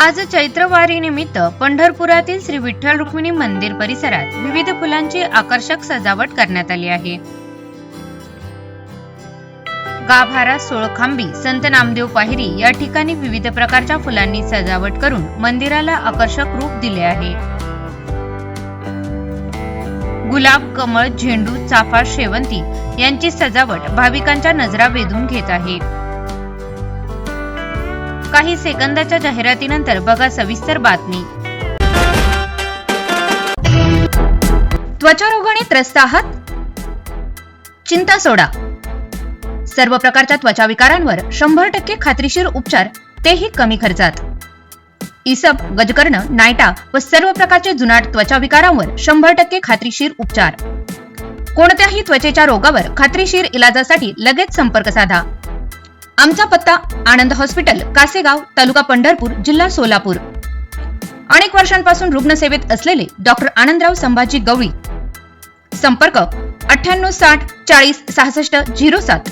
आज चैत्रवारी निमित्त पंढरपुरातील श्री विठ्ठल रुक्मिणी मंदिर परिसरात विविध फुलांची आकर्षक सजावट करण्यात आली आहे. गाभारा सोळखांबी संत नामदेव पाहिरी या ठिकाणी विविध प्रकारच्या फुलांनी सजावट करून मंदिराला आकर्षक रूप दिले आहे. गुलाब कमळ झेंडू चाफा शेवंती यांची सजावट भाविकांच्या नजरा वेधून घेत आहे. काही सेकंदाच्या जाहिरातीनंतर बघा सविस्तर बातमी. त्वचारोगाने त्रस्त आहात? चिंता सोडा. सर्व प्रकारच्या त्वचा विकारांवर शंभर टक्के खात्रीशीर उपचार तेही कमी खर्चात. इसप गजकर्ण नायटा व सर्व प्रकारचे जुनाट त्वचा विकारांवर शंभर टक्के खात्रीशीर उपचार. कोणत्याही त्वचेच्या रोगावर खात्रीशीर इलाजासाठी लगेच संपर्क साधा. आमचा पत्ता आनंद हॉस्पिटल कासेगाव तालुका पंढरपूर जिल्हा सोलापूर. अनेक वर्षांपासून रुग्णसेवेत असलेले डॉक्टर आनंदराव संभाजी गवळी. संपर्क अठ्ठ्याण्णव साठ चाळीस सहासष्ट झिरो सात.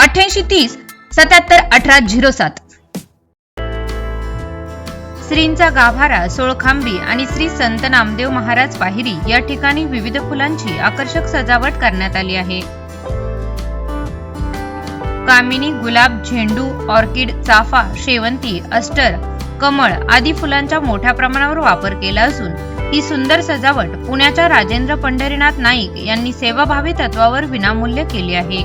अठ्ठ्याऐंशी तीस सत्याहत्तर अठरा झिरो सात. श्रींचा गाभारा सोळखांबी आणि श्री संत नामदेव महाराज पाहिरी या ठिकाणी विविध फुलांची आकर्षक सजावट करण्यात आली आहे. कामिनी गुलाब झेंडू ऑर्किड चाफा शेवंती अस्टर कमळ आदी फुलांचा मोठ्या प्रमाणावर वापर केला असून ही सुंदर सजावट पुण्याच्या राजेंद्र पंढरीनाथ नाईक यांनी सेवाभावी तत्वावर विनामूल्य केली आहे.